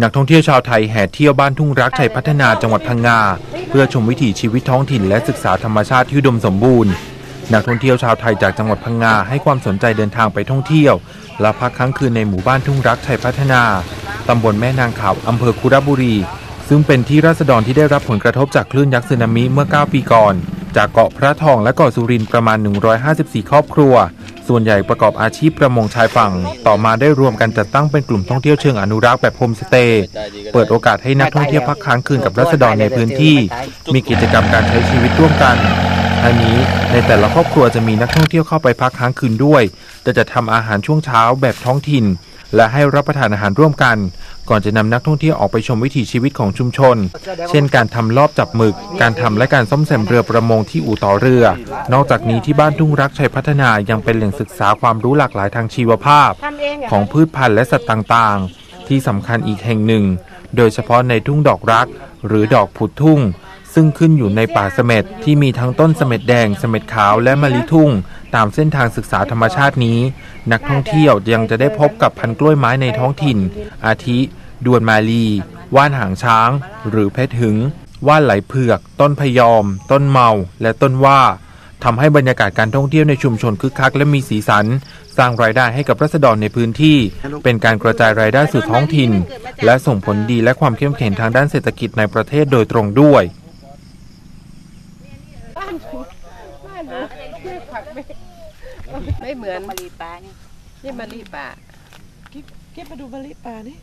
นักท่องเที่ยวชาวไทยแห่เที่ยวบ้านทุ่งรักชัยพัฒนาจังหวัดพังงา เพื่อชมวิถีชีวิตท้องถิ่นและศึกษาธรรมชาติที่อุดมสมบูรณ์ นักท่องเที่ยวชาวไทยจากจังหวัดพังงาให้ความสนใจเดินทางไปท่องเที่ยว และพักค้างคืนในหมู่บ้านทุ่งรักชัยพัฒนาตำบลแม่นางขาวอำเภอคุระบุรี ซึ่งเป็นที่ราษฎรที่ได้รับผลกระทบจากคลื่นยักษ์สึนามิเมื่อ 9 ปีก่อน จากเกาะพระทองและเกาะสุรินทร์ประมาณ 154 ครอบครัว ส่วนใหญ่ประกอบอาชีพประมงชายฝั่ง ต่อมาได้รวมกันจัดตั้งเป็นกลุ่มท่องเที่ยวเชิงอนุรักษ์แบบโฮมสเตย์ เปิดโอกาสให้นักท่องเที่ยวพักค้างคืนกับรัษฎรในพื้นที่ มีกิจกรรมการใช้ชีวิตร่วมกันทั้งนี้ในแต่ละครอบครัวจะมีนักท่องเที่ยวเข้าไปพักค้างคืนด้วยแต่จะทำอาหารช่วงเช้าแบบท้องถิ่น และให้รับประทานอาหารร่วมกัน ก่อนจะนำนักท่องเที่ยวออกไปชมวิถีชีวิตของชุมชน เช่นการทำรอบจับหมึก การทำและการซ่อมแซมเรือประมงที่อู่ต่อเรือ นอกจากนี้ที่บ้านทุ่งรักชัยพัฒนายังเป็นแหล่งศึกษาความรู้หลากหลายทางชีวภาพทำเองเหรของพืชพันธุ์และสัตว์ต่างๆ ที่สำคัญอีกแห่งหนึ่ง โดยเฉพาะในทุ่งดอกรัก หรือดอกผุดทุ่ง ซึ่งขึ้นอยู่ในป่าเสม็ดที่มีทั้งต้นเสม็ดแดง เสม็ดขาวและมะลิทุ่ง ตามเส้นทางศึกษาธรรมชาตินี้ นักท่องเที่ยวยังจะได้พบกับพันธุ์กล้วยไม้ในท้องถิ่น อาทิ ดวนมาลี ว่านหางช้าง หรือเพชรหึง ว่านไหลเผือก ต้นพยอม ต้นเมา และต้นว่าทำให้บรรยากาศการท่องเที่ยวในชุมชนคึกคักและมีสีสัน สร้างรายได้ให้กับรัษฎรในพื้นที่ เป็นการกระจายรายได้สู่ท้องถิ่น และส่งผลดีและความเข้มแข็งทางด้านเศรษฐกิจในประเทศโดยตรงด้วย บ้านหนูบ้านหนูไม่ผักไม่ไม่เหมือนมะลิป่านี่นี่มะลิป่าเก็บมาดูมะลิป่านี่